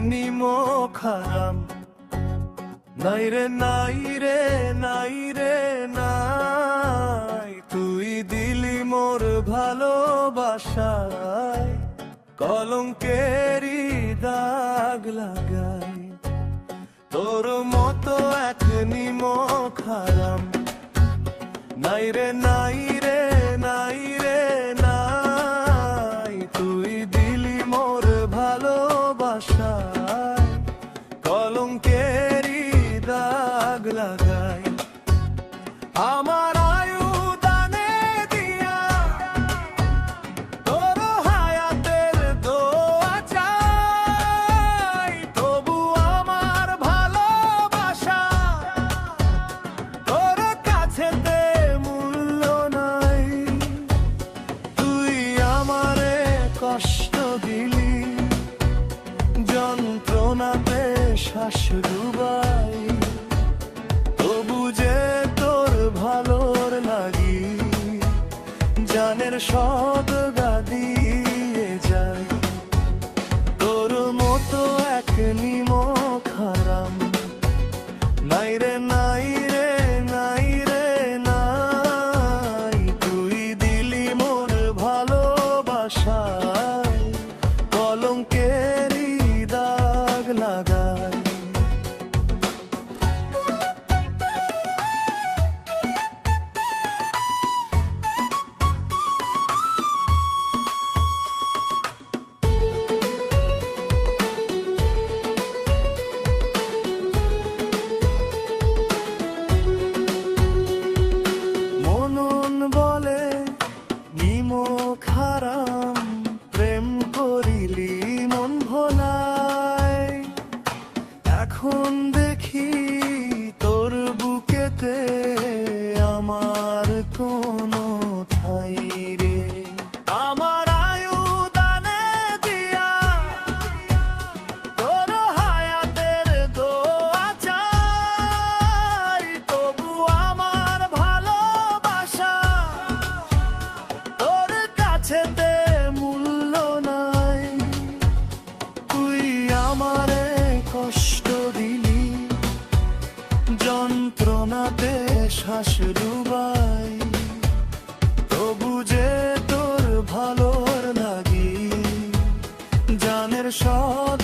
নিমো খারাম। নাই রে নাই রে নাই রে, নাই। তুই দিলি মোর ভালোবাসায়, কলঙ্কেরি দাগ লাগাই। তোর মতো এক নিমো খারাম। নাই রে নাই রে শ্বাস ডুবাই খারাম প্রেম করিলি মন ভোলায়। এখন দেখি তোর বুকেতে আমার কোনো আমারে কষ্ট দিলি যন্ত্রণাতে শ্বাস ডুবাই। তবু যে তোর ভালোর লাগি জানের সব